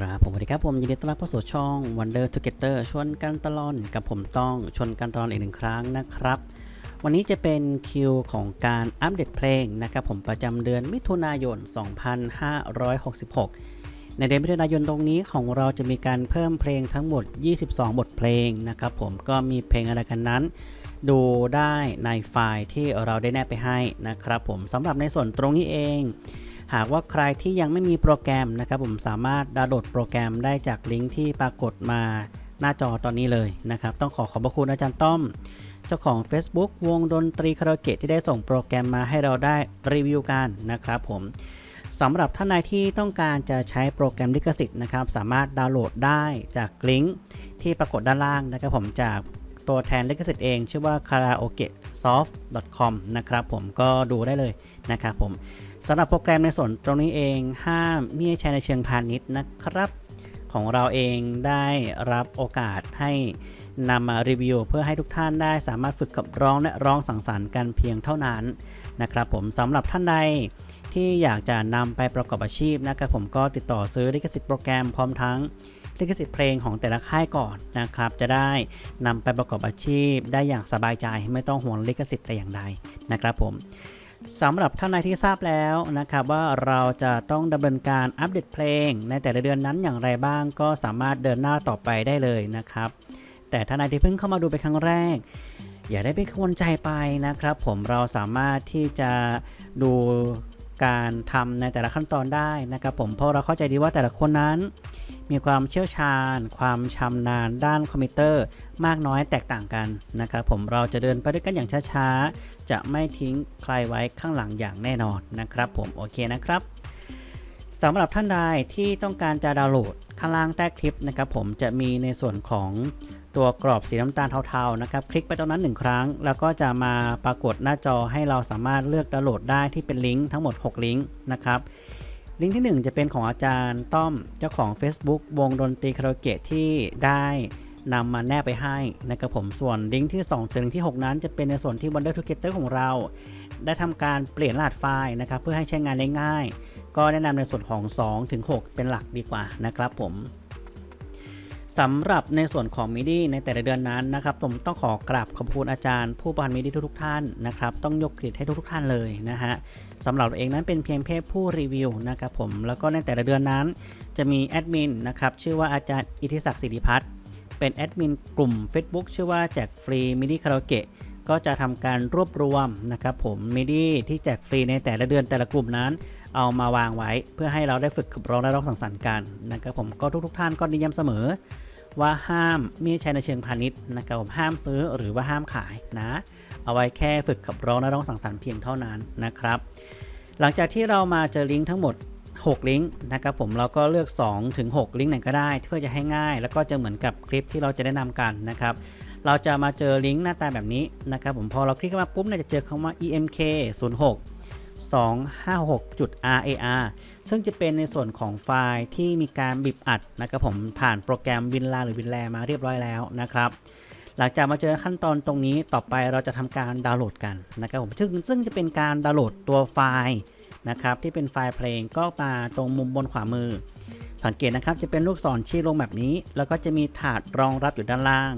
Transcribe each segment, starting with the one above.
ครับผมสวัสดีครับผมยินดีต้อนรับเข้าสู่ช่อง Wonder Together ชวนกันตลอนกับผมต้องชวนกันตลอนอีกหนึ่งครั้งนะครับ วันนี้จะเป็นคิวของการอัปเดตเพลงนะครับผมประจำเดือนมิถุนายน 2566 ในเดือนมิถุนายนตรงนี้ของเราจะมีการเพิ่มเพลงทั้งหมด 22 บทเพลงนะครับผมก็มีเพลงอะไรกันนั้น ดูได้ในไฟล์ที่เราได้แนบไปให้นะครับผมสำหรับในส่วนตรงนี้เอง หากว่าใครที่ยังไม่มีโปรแกรมนะครับผมสามารถดาวน์โหลดโปรแกรมได้จากลิงก์ที่ปรากฏมาหน้าจอตอนนี้เลยนะครับ ต้องขอขอบพระคุณอาจารย์ต้อม เจ้าของ Facebook วงดนตรีคาราโอเกะที่ได้ส่งโปรแกรมมาให้เราได้รีวิวกันนะครับผมสำหรับท่านใดที่ต้องการจะใช้โปรแกรมลิขสิทธิ์นะครับ สามารถดาวน์โหลดได้จากลิงก์ที่ปรากฏด้านล่างนะครับผมจากตัวแทนลิขสิทธิ์เอง ชื่อว่า karaokesoft.com นะครับผมก็ดูได้เลยนะครับผม สำหรับโปรแกรมในส่วนตรงนี้เองห้ามไมิให้ใช้ในเชิงพาณิชย์นะครับ ของเราเองได้รับโอกาสให้นำมารีวิวเพื่อให้ทุกท่านได้สามารถฝึกกับร้องและร้องสังสรรค์กันเพียงเท่านั้นนะครับผมสำหรับท่านใดที่อยากจะนำไปประกอบอาชีพนะครับผมก็ติดต่อซื้อลิขสิทธิ์โปรแกรมพร้อมทั้งลิขสิทธิ์เพลงของแต่ละค่ายก่อนนะครับ จะได้นำไปประกอบอาชีพได้อย่างสบายใจ ไม่ต้องห่วงลิขสิทธิ์แต่อย่างใดนะครับผม สำหรับท่านใดที่ทราบแล้วนะครับว่าเราจะต้องดำเนินการอัปเดตเพลง ในแต่ละเดือนนั้นอย่างไรบ้างก็สามารถเดินหน้าต่อไปได้เลยนะครับ แต่ท่านใดที่เพิ่งเข้ามาดูเป็นครั้งแรก อย่าได้เป็นกังวลใจไปนะครับ ผมเราสามารถที่จะดูการทำในแต่ละขั้นตอนได้นะครับ ผมเพราะเราเข้าใจดีว่าแต่ละคนนั้น มีความเชี่ยวชาญ ความชำนาญด้านคอมพิวเตอร์ มากน้อยแตกต่างกันนะครับผมเราจะเดินไปด้วยกันอย่างช้าๆ จะไม่ทิ้งใครไว้ข้างหลังอย่างแน่นอนนะครับผมโอเคนะครับสำหรับท่านใดที่ต้องการจะดาวน์โหลดข้างล่างใต้คลิปนะครับผมจะมีในส่วนของตัวกรอบสีน้ำตาลเทาๆนะครับ คลิกไปตรงนั้นหนึ่งครั้ง แล้วก็จะมาปรากฏหน้าจอให้เราสามารถเลือกดาวน์โหลดได้ที่เป็นลิงก์ทั้งหมด 6 ลิงก์นะครับ ลิงก์ที่ 1 จะเป็นของอาจารย์ต้อมเจ้าของ Facebook วงดนตรีคาราโอเกะที่ได้นำมาแนบไปให้นะครับผมส่วนลิงก์ที่ 2 ถึงลิงที่ 6 นั้นจะเป็นในส่วนที่ Wonder Together ของเรา ได้ทำการเปลี่ยนรหัสไฟล์นะครับเพื่อให้ใช้งานได้ง่าย ก็แนะนำในส่วนของ 2 ถึง 6 เป็นหลักดีกว่านะครับผม สำหรับในส่วนของ MIDI ในแต่ละเดือนนั้นนะครับผมต้องขอกราบขอบคุณอาจารย์ ผู้บริหาร MIDI ทุกๆท่านนะครับต้องยกเครดิตให้ทุกๆท่านเลยนะฮะสำหรับเราเองนั้นเป็นเพียงแค่ผู้รีวิวนะครับผมแล้วก็ในแต่ละเดือนนั้นจะมีแอดมินนะครับชื่อว่าอาจารย์อิทธิศักดิ์ศิริพัฒน์เป็นแอดมินกลุ่ม Facebook ชื่อว่าแจกฟรี MIDI คาราโอเกะก็จะทำการรวบรวมนะครับผม MIDI ที่แจกฟรีในแต่ละเดือนแต่ละกลุ่มนั้น เอามาวางไว้ เพื่อให้เราได้ฝึกขับร้องและร้องสังสรรค์กันนะครับผมก็ทุกๆ ท่านก็นิยมเสมอ ว่าห้ามไม่ใช้ในเชิงพาณิชย์นะครับผมห้ามซื้อหรือว่าห้ามขายนะ เอาไว้แค่ฝึกขับร้องและร้องสังสรรค์เพียงเท่านั้นนะครับ หลังจากที่เรามาเจอลิงก์ทั้งหมด 6 ลิงก์นะครับผมเราก็เลือก 2 ถึง 6 ลิงก์ไหนก็ได้เพื่อจะให้ง่าย แล้วก็จะเหมือนกับคลิปที่เราจะแนะนำกันนะครับเราจะมาเจอลิงก์หน้าตาแบบนี้นะครับผมพอเราคลิกเข้ามาปุ๊บเนี่ยจะเจอคำว่า emk 06 256.rar ซึ่งจะเป็นในส่วนของไฟล์ที่มีการบีบอัดนะครับผมผ่านโปรแกรมวินลาหรือวินแลมาเรียบร้อยแล้วนะครับ หลังจากมาเจอขั้นตอนตรงนี้ต่อไปเราจะทำการดาวน์โหลดกันนะครับผมซึ่งซึ่งจะเป็นการดาวน์โหลดตัวไฟล์นะครับที่เป็นไฟล์เพลงก็มาตรงมุมบนขวามือ สังเกตนะครับจะเป็นลูกศรชี้ลงแบบนี้ แล้วก็จะมีถาดรองรับอยู่ด้านล่าง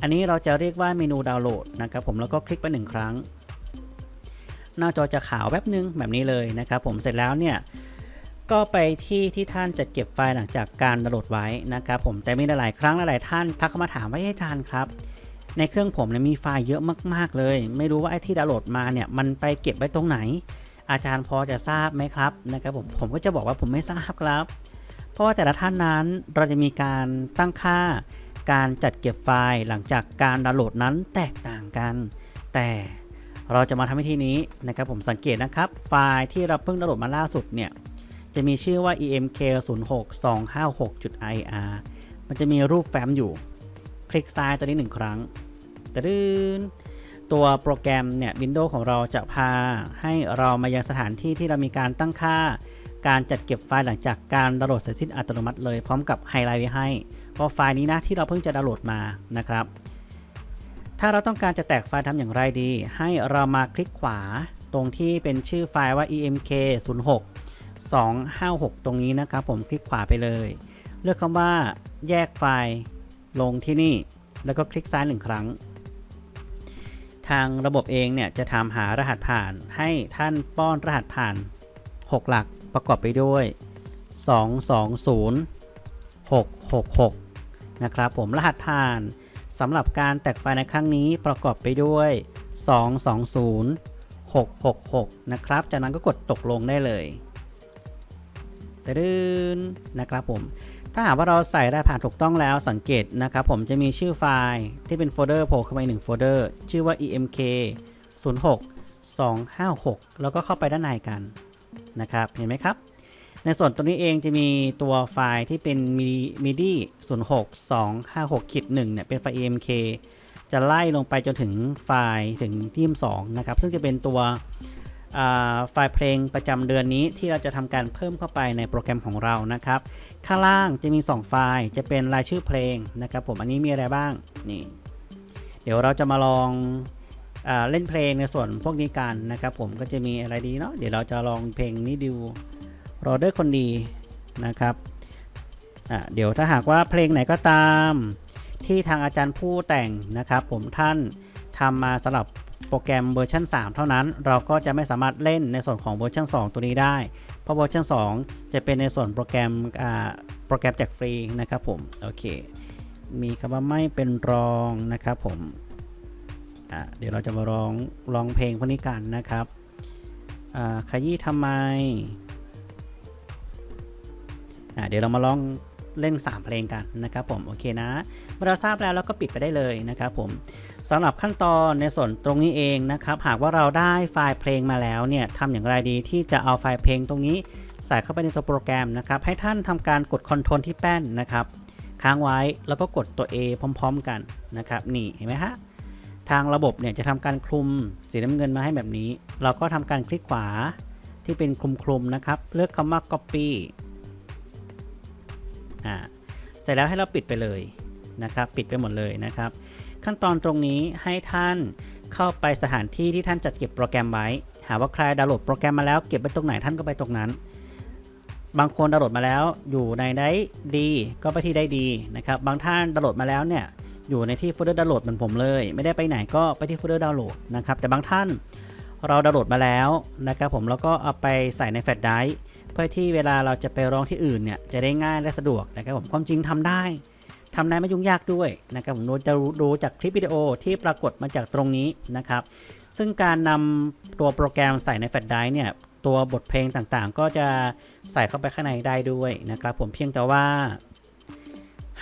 อันนี้เราจะเรียกว่าเมนูดาวน์โหลดนะครับผมแล้วก็คลิกไปหนึ่งครั้ง หน้าจอจะขาวแป๊บนึงแบบนี้เลยนะครับผมเสร็จแล้วเนี่ยก็ไปที่ที่ท่านจัดเก็บไฟล์หลังจากการดาวน์โหลดไว้นะครับผมแต่มีหลาย ๆ ครั้งหลาย ๆ ท่านทักเข้ามาถามว่าให้ทานครับ ในเครื่องผมเนี่ยมีไฟล์เยอะมาก ๆ เลย ไม่รู้ว่าไอ้ที่ดาวน์โหลดมาเนี่ยมันไปเก็บไว้ตรงไหน อาจารย์พอจะทราบไหมครับนะครับผมผมก็จะบอกว่าผมไม่ทราบครับ เพราะว่าแต่ละท่านนั้นเราจะมีการตั้งค่าการจัดเก็บไฟล์หลังจากการดาวน์โหลดนั้นแตกต่างกัน แต่ เราจะมาทำวิธีนี้นะครับผมสังเกตนะครับ ไฟล์ที่เราเพิ่งดาวน์โหลดมาล่าสุดเนี่ยจะมีชื่อว่า emk 0 6 2 5 6 ir มันจะมีรูปแฟ้มอยู่ คลิกซ้ายตัวนี้หนึ่งครั้งตะดืนตัวโปรแกรมเนี่ย Windows ของเราจะพาให้เรามายังสถานที่ที่เรามีการตั้งค่า การจัดเก็บไฟล์หลังจากการดาวน์โหลดเสร็จสิ้นอัตโนมัติเลย พร้อมกับไฮไลท์ไว้ให้ เพราะไฟล์นี้นะที่เราเพิ่งจะดาวน์โหลดมานะครับ ถ้าเราต้องการจะแตกไฟล์ทำอย่างไรดี ให้เรามาคลิกขวาตรงที่เป็นชื่อไฟล์ว่า emk 0 6 256 ตรงนี้นะครับผมคลิกขวาไปเลย เลือกคำว่าแยกไฟล์ลงที่นี่ แล้วก็คลิกซ้ายหนึ่งครั้ง ทางระบบเองเนี่ยจะทำหารหัสผ่านให้ท่านป้อนรหัสผ่าน 6 หลักประกอบไปด้วย 220 666 นะครับผมรหัสผ่าน สำหรับการแตกไฟล์ในครั้งนี้ประกอบไปด้วย 220 666 นะครับ จากนั้นก็กดตกลงได้เลยตะดึนนะครับผม ถ้าหากว่าเราใส่รหัสผ่านถูกต้องแล้วสังเกตนะครับผมจะมีชื่อไฟล์ที่เป็นโฟลเดอร์โผล่เข้ามาหนึ่งโฟลเดอร์ชื่อว่า emk 06 256 แล้วก็เข้าไปด้านในกันนะครับ เห็นไหมครับ ในส่วนตัวนี้เองจะมีตัวไฟล์ที่เป็น midi 06 256ขีด1เนี่ยเป็นไฟล์ emk จะไล่ลงไปจนถึงไฟล์ถึงที่2นะครับ ซึ่งจะเป็นตัวไฟล์เพลงประจำเดือนนี้ที่เราจะทำการเพิ่มเข้าไปในโปรแกรมของเรานะครับ ข้างล่างจะมี 2 ไฟล์จะเป็นรายชื่อเพลงนะครับผมอันนี้มีอะไรบ้างนี่เดี๋ยวเราจะมาลองอเล่นเพลงในส่วนพวกนี้กันนะครับผมก็จะมีอะไรดีเนาะเดี๋ยวเราจะลองเพลงนี้ดู รอเดอร์คนดีนะครับเดี๋ยวถ้าหากว่าเพลงไหนก็ตาม ที่ทางอาจารย์ผู้แต่งนะครับผมท่านทำมาสำหรับโปรแกรมเวอร์ชัน3 เท่านั้น เราก็จะไม่สามารถเล่นในส่วนของเวอร์ชัน2 ตัวนี้ได้ เพราะเวอร์ชัน2 จะเป็นในส่วนโปรแกรมอ่าโปรแกรมแจกฟรีนะครับผมโอเคมีคำว่าไม่เป็นรองนะครับผมเดี๋ยวเราจะมาร้องร้องเพลงพวกนี้กันนะครับขยี้ทำไม เดี๋ยวเรามาลองเล่น 3 เพลงกันนะครับผมโอเคนะเมื่อเราทราบแล้วเราก็ปิดไปได้เลยนะครับผมสำหรับขั้นตอนในส่วนตรงนี้เองนะครับหากว่าเราได้ไฟล์เพลงมาแล้วเนี่ยทำอย่างไรดีที่จะเอาไฟล์เพลงตรงนี้ใส่เข้าไปในตัวโปรแกรมนะครับให้ท่านทำการกดคอนโทรลที่แป้นนะครับค้างไว้แล้วก็กดตัว A พร้อม ๆ กันนะครับนี่เห็นไหมฮะทางระบบเนี่ยจะทำการคลุมสีน้ำเงินมาให้แบบนี้ เราก็ทำการคลิกขวาที่เป็นคลุมๆนะครับเลือกคำว่า copy อ่าเสร็จแล้วให้เราปิดไปเลยนะครับ ปิดไปหมดเลยนะครับ ขั้นตอนตรงนี้ให้ท่านเข้าไปสถานที่ที่ท่านจัดเก็บโปรแกรมไว้ หาว่าใครดาวน์โหลดโปรแกรมมาแล้ว เก็บไว้ตรงไหนท่านก็ไปตรงนั้น บางคนดาวน์โหลดมาแล้วอยู่ในได้ดีก็ไปที่ได้ดีนะครับ บางท่านดาวน์โหลดมาแล้วเนี่ยอยู่ในที่โฟลเดอร์ดาวน์โหลดเหมือนผมเลย ไม่ได้ไปไหนก็ไปที่โฟลเดอร์ดาวน์โหลดนะครับ แต่บางท่านเราดาวน์โหลดมาแล้วนะครับผมแล้วก็เอาไปใส่ในแฟลชไดร์ เพื่อที่เวลาเราจะไปร้องที่อื่นเนี่ยจะได้ง่ายและสะดวกนะครับผมความจริงทำได้ทำได้ไม่ยุ่งยากด้วยนะครับผมโดยจะดูจากคลิปวิดีโอที่ปรากฏมาจากตรงนี้นะครับ ซึ่งการนำตัวโปรแกรมใส่ในแฟลชไดร์เนี่ยตัวบทเพลงต่างๆ ก็จะใส่เข้าไปข้างในได้ด้วยนะครับผมเพียงแต่ว่า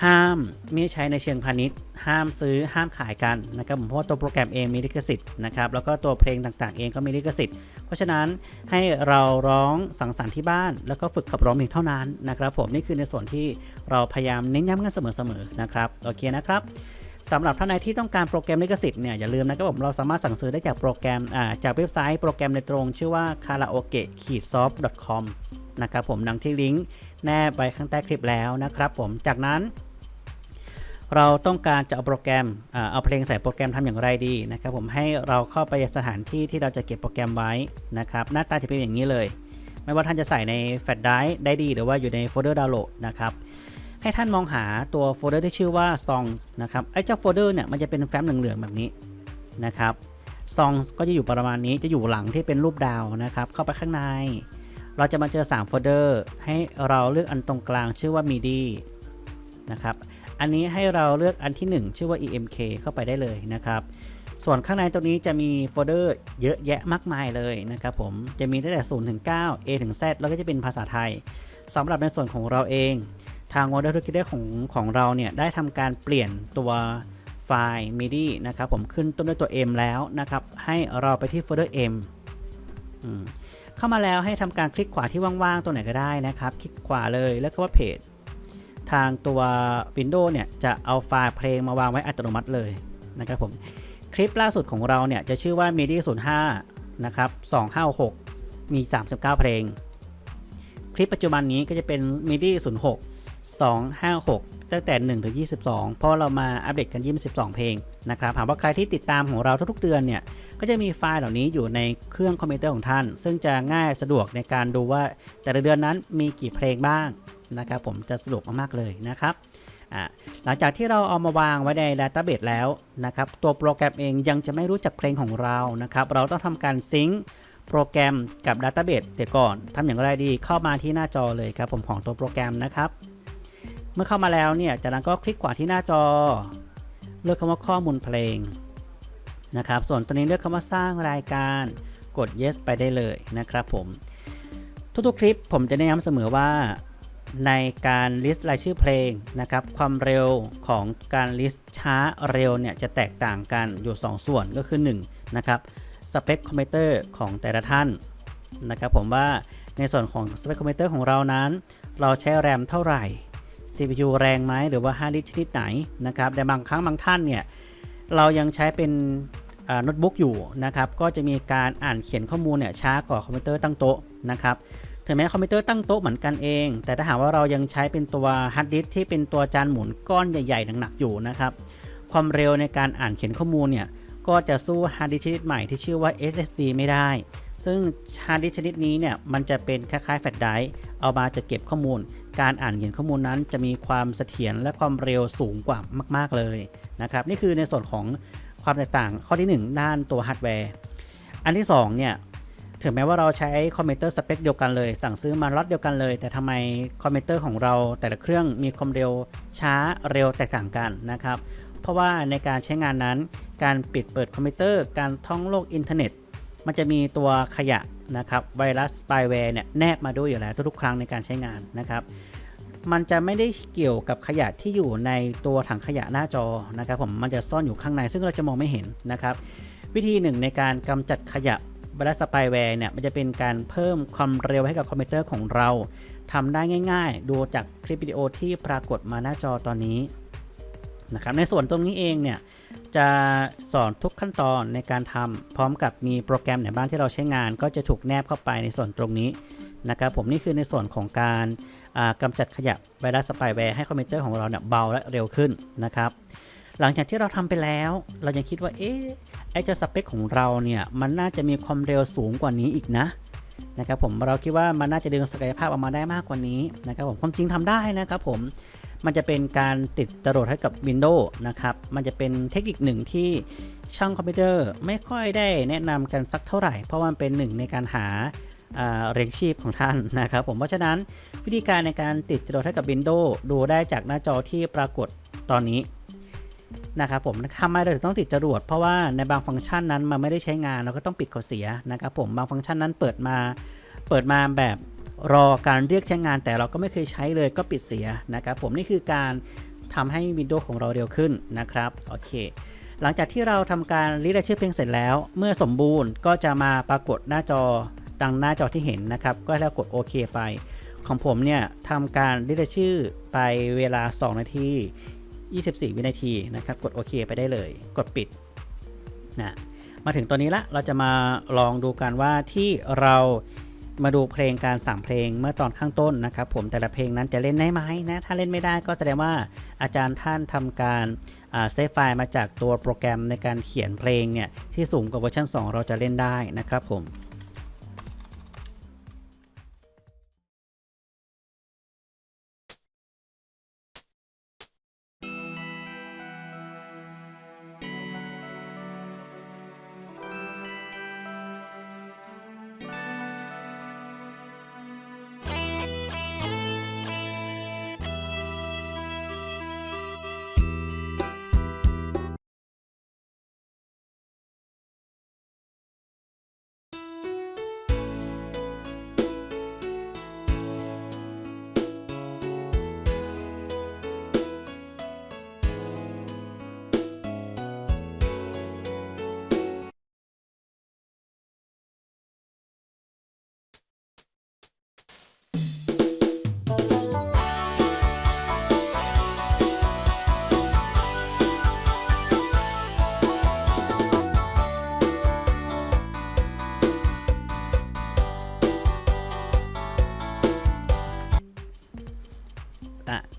ห้ามไม่ใช้ในเชิงพาณิชย์ ห้ามซื้อห้ามขายกันนะครับผมเพราะว่าตัวโปรแกรมเองมีลิขสิทธิ์นะครับแล้วก็ตัวเพลงต่างๆ เองก็มีลิขสิทธิ์ เพราะฉะนั้นให้เราร้องสังสรรค์ที่บ้าน แล้วก็ฝึกขับร้องเพียงเท่านั้นนะครับผมนี่คือในส่วนที่เราพยายามเน้นย้ำกันเสมอๆนะครับโอเคนะครับสำหรับท่านใดที่ต้องการโปรแกรมลิขสิทธิ์เนี่ยอย่าลืมนะครับผมเราสามารถสั่งซื้อได้จากโปรแกรมจากเว็บไซต์โปรแกรมในตรง ชื่อว่า karaoke soft com นะครับผมดังที่ลิงก์แนบไว้ข้างใต้คลิปแล้วนะครับผมจากนั้น เราต้องการจะเอาโปรแกรมเอาเพลงใส่โปรแกรมทำอย่างไรดีนะครับผมให้เราเข้าไปสถานที่ที่เราจะเก็บโปรแกรมไว้นะครับหน้าตาจะเป็นอย่างนี้เลย ไม่ว่าท่านจะใส่ในแฟลชไดรฟ์ได้ดี หรือว่าอยู่ในโฟลเดอร์ดาวน์โหลดนะครับให้ท่านมองหาตัวโฟลเดอร์ที่ชื่อว่า songs นะครับไอ้เจ้าโฟลเดอร์เนี่ยมันจะเป็นแฟ้มเหลืองๆแบบนี้นะครับ songs ก็จะอยู่ประมาณนี้จะอยู่หลังที่เป็นรูปดาวนะครับเข้าไปข้างใน เราจะมาเจอ3โฟลเดอร์ให้เราเลือกอันตรงกลางชื่อว่า midi นะครับ อันนี้ให้เราเลือกอันที่ 1 ชื่อว่า emk เข้าไปได้เลยนะครับ ส่วนข้างในตรงนี้จะมีโฟลเดอร์เยอะแยะมากมายเลยนะครับผม จะมีตั้งแต่0ถึง9 A ถึง Z แล้วก็จะเป็นภาษาไทยสำหรับในส่วนของเราเอง ทาง Model t o g e t h e r ของของเราเนี่ยได้ทำการเปลี่ยนตัวไฟล์ MIDI นะครับผมขึ้นต้นด้วยตัว M แล้วนะครับ ให้เราไปที่โฟลเดอร์ M อเข้ามาแล้วให้ทำการคลิกขวาที่ว่างๆ ตัวไหนก็ได้นะครับ คลิกขวาเลยแล้วก็ว่าเพจ ทางตัว Windows เนี่ยจะเอาไฟล์เพลงมาวางไว้อัตโนมัติเลยนะครับผม คลิปล่าสุดของเราเนี่ยจะชื่อว่า MIDI 05นะครับ256 มี 39 เพลง คลิปปัจจุบันนี้ก็จะเป็น MIDI 06 256 ตั้งแต่ 1 ถึง 22 เพราะเรามาอัปเดตกัน 22 เพลงนะครับหากว่าใครที่ติดตามของเราทุกๆเดือนเนี่ยก็จะมีไฟล์เหล่านี้อยู่ในเครื่องคอมพิวเตอร์ของท่าน ซึ่งจะง่ายสะดวกในการดูว่าแต่ละเดือนนั้นมีกี่เพลงบ้าง นะครับ ผมจะสะดวกมากๆเลยนะครับหลังจากที่เราเอามาวางไว้ใน Database แล้วนะครับ ตัวโปรแกรมเองยังจะไม่รู้จักเพลงของเรานะครับ เราต้องทำการซิงค์โปรแกรมกับ Database เสียก่อนทำอย่างไรดีเข้ามาที่หน้าจอเลยครับ ผมของตัวโปรแกรมนะครับ เมื่อเข้ามาแล้วเนี่ยจากนั้นก็คลิกขวาที่หน้าจอ เลือกคำว่าข้อมูลเพลงนะครับ ส่วนตัวนี้เลือกคำว่าสร้างรายการกด yes ไปได้เลยนะครับผมทุกๆคลิปผมจะแนะนำเสมอว่า ในการ list รายชื่อเพลงนะครับ ความเร็วของการ list ช้าเร็วเนี่ยจะแตกต่างกันอยู่ 2 ส่วนก็คือ1นะครับสเปคคอมพิวเตอร์ของแต่ละท่านนะครับผมว่าในส่วนของสเปคคอมพิวเตอร์ของเรานั้น เราใช้แรมเท่าไหร่ CPU แรงไหมหรือว่าฮาร์ดดิสก์ชนิดไหนนะครับแต่บางครั้งบางท่านเนี่ยเรายังใช้เป็นโน้ตบุ๊กอยู่นะครับก็จะมีการอ่านเขียนข้อมูลเนี่ยช้ากว่าคอมพิวเตอร์ตั้งโต๊ะนะครับ ถึงแม้คอมพิวเตอร์ตั้งโต๊ะเหมือนกันเอง แต่ถ้าหากว่าเรายังใช้เป็นตัวฮาร์ดดิสที่เป็นตัวจานหมุนก้อนใหญ่ๆหนักๆอยู่นะครับความเร็วในการอ่านเขียนข้อมูลเนี่ยก็จะสู้ฮาร์ดดิสชนิดใหม่ที่ชื่อว่า SSD ไม่ได้ ซึ่งฮาร์ดดิสชนิดนี้เนี่ยมันจะเป็นคล้ายๆแฟลชไดรฟ์เอามาจะเก็บข้อมูล การอ่านเขียนข้อมูลนั้นจะมีความเสถียรและความเร็วสูงกว่ามาก ๆเลยนะครับ นี่คือในส่วนของความแตกต่างข้อที่ 1 ด้านตัวฮาร์ดแวร์ อันที่2เนี่ย ถึงแม้ว่าเราใช้คอมพิวเตอร์สเปคเดียวกันเลย สั่งซื้อมาล็อตเดียวกันเลย แต่ทำไมคอมพิวเตอร์ของเราแต่ละเครื่องมีความเร็วช้าเร็วแตกต่างกันนะครับ เพราะว่าในการใช้งานนั้น การปิดเปิดคอมพิวเตอร์ การท่องโลกอินเทอร์เน็ต มันจะมีตัวขยะนะครับไวรัสสปายแวร์เนี่ยแนบมาด้วยอยู่แล้วทุกๆครั้งในการใช้งานนะครับมันจะไม่ได้เกี่ยวกับขยะที่อยู่ในตัวถังขยะหน้าจอนะครับผมมันจะซ่อนอยู่ข้างในซึ่งเราจะมองไม่เห็นนะครับ วิธีหนึ่งในการกำจัดขยะ ไวรัสสปายแวร์เนี่ยมันจะเป็นการเพิ่มความเร็วให้กับคอมพิวเตอร์ของเราทำได้ง่าย ๆ ดูจากคลิปวิดีโอที่ปรากฏมาหน้าจอตอนนี้นะครับในส่วนตรงนี้เองเนี่ยจะสอนทุกขั้นตอนในการทำพร้อมกับมีโปรแกรมไหนบ้างที่เราใช้งาน ก็จะถูกแนบเข้าไปในส่วนตรงนี้นะครับผมนี่คือในส่วนของการอ่ากำจัดขยะไวรัสสปายแวร์ให้คอมพิวเตอร์ของเราเนี่ยเบาและเร็วขึ้นนะครับหลังจากที่เราทำไปแล้ว เรายังคิดว่าเอ๊ะ ไอ้เจ้าสเปคของเราเนี่ยมันน่าจะมีความเร็วสูงกว่านี้อีกนะนะครับผมเราคิดว่ามันน่าจะดึงศักยภาพออกมาได้มากกว่านี้นะครับผมความจริงทำได้นะครับผมมันจะเป็นการติดจรวดให้กับ Windows นะครับ มันจะเป็นเทคนิคหนึ่งที่ช่างคอมพิวเตอร์ไม่ค่อยได้แนะนำกันสักเท่าไหร่ เพราะมันเป็นหนึ่งในการหาอาเรียงชีพของท่านนะครับผม เพราะฉะนั้นวิธีการในการติดจรวดให้กับ Windows ดูได้จากหน้าจอที่ปรากฏตอนนี้ นะครับผมทำไมเราถึงต้องติดจรวด เพราะว่าในบางฟังก์ชันนั้นมันไม่ได้ใช้งานเราก็ต้องปิดเขาเสียนะครับผมบางฟังก์ชันนั้นเปิดมาเปิดมาแบบรอการเรียกใช้งานแต่เราก็ไม่เคยใช้เลยก็ปิดเสียนะครับผมนี่คือการทำให้ Windows ของเราเร็วขึ้นนะครับโอเคหลังจากที่เราทำการรีดรายชื่อเพลงเสร็จแล้ว เมื่อสมบูรณ์ก็จะมาปรากฏหน้าจอดังหน้าจอที่เห็นนะครับ ก็ให้เรากดโอเคไป ของผมเนี่ยทำการรีดรายชื่อไปเวลา 2 นาที 24 วินาทีนะครับ กดโอเคไปได้เลย กดปิดนะมาถึงตัวนี้ละเราจะมาลองดูกันว่าที่เรามาดูเพลงการสั่งเพลงเมื่อตอนข้างต้นนะครับ ผมแต่ละเพลงนั้นจะเล่นได้ไหมนะถ้าเล่นไม่ได้ก็แสดงว่าอาจารย์ท่านทำการเซฟไฟล์มาจากตัวโปรแกรมในการเขียนเพลงเนี่ยที่สูงกว่าเวอร์ชัน2 เราจะเล่นได้นะครับผม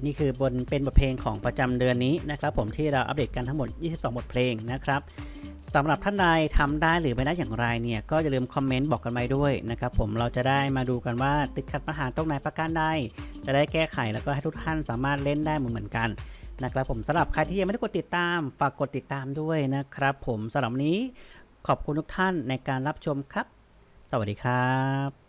นี่คือบนเป็นบทเพลงของประจำเดือนนี้นะครับผมที่เราอัปเดตกันทั้งหมด 22 บทเพลงนะครับสำหรับท่านใดทำได้หรือไม่ได้อย่างไรเนี่ยก็อย่าลืมคอมเมนต์บอกกันไว้ด้วยนะครับผมเราจะได้มาดูกันว่าติดขัดปัญหาตรงไหนประการใดจะได้แก้ไขแล้วก็ให้ทุกท่านสามารถเล่นได้เหมือนกันนะครับผมสำหรับใครที่ยังไม่ได้กดติดตาม ฝากกดติดตามด้วยนะครับผมสำหรับนี้ขอบคุณทุกท่านในการรับชมครับ สวัสดีครับ